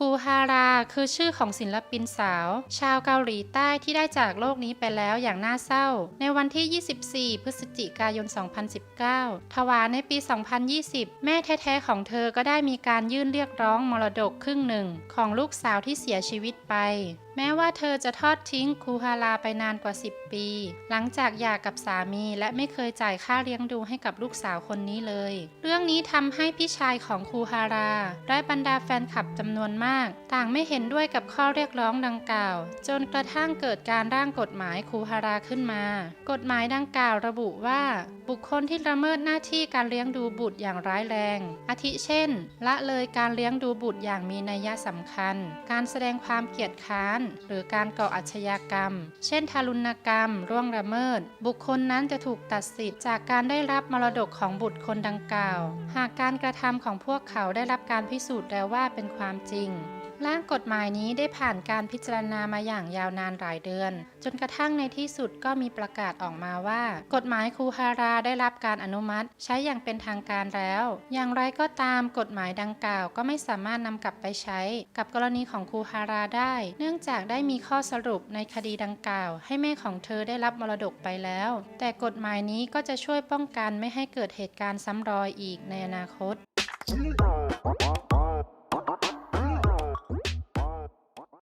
คูฮาราคือชื่อของศิลปินสาว ชาวเกาหลีใต้ที่ได้จากโลกนี้ไปแล้วอย่างน่าเศร้า ในวันที่ 24 พฤศจิกายน 2019 ทว่าในปี 2020 แม่แท้ๆของเธอก็ได้มีการยื่นเรียกร้องมรดกครึ่งหนึ่ง ของลูกสาวที่เสียชีวิตไป แม้ว่าเธอจะทอดทิ้งคูฮาราไปนานกว่า 10 ปี หลังจากหย่ากับสามีและไม่เคยจ่ายค่าเลี้ยงดูให้กับลูกสาวคนนี้เลย เรื่องนี้ทำให้พี่ชายของคูฮาราได้บรรดาแฟนคลับจำนวนมาก ต่างไม่เห็นด้วยกับข้อเรียกร้องดังกล่าว จนกระทั่งเกิดการร่างกฎหมายคูฮาราขึ้นมา กฎหมายดังกล่าวระบุว่า บุคคลที่ละเมิดหน้าที่การเลี้ยงดูบุตรอย่างร้ายแรง อาทิเช่น ละเลยการเลี้ยงดูบุตรอย่างมีนัยสำคัญ การแสดงความเกียจค้านหรือการก่ออาชญากรรม เช่น ทารุณกรรมร่วงละเมิด บุคคลนั้นจะถูกตัดสิทธิ์จากการได้รับมรดกของบุตรคนดังกล่าว หากการกระทำของพวกเขาได้รับการพิสูจน์แล้วว่าเป็นความจริงร่างกฎหมายนี้ได้ผ่านการพิจารณามาอย่างยาวนานหลายเดือน จนกระทั่งในที่สุดก็มีประกาศออกมาว่า กฎหมายคูฮาราได้รับการอนุมัติ ใช้อย่างเป็นทางการแล้ว อย่างไรก็ตามกฎหมายดังกล่าวก็ไม่สามารถนำกลับไปใช้ กับกรณีของคูฮาราได้ เนื่องจากได้มีข้อสรุปในคดีดังกล่าว ให้แม่ของเธอได้รับมรดกไปแล้ว แต่กฎหมายนี้ก็จะช่วยป้องกันไม่ให้เกิดเหตุการณ์ซ้ำรอยอีกในอนาคต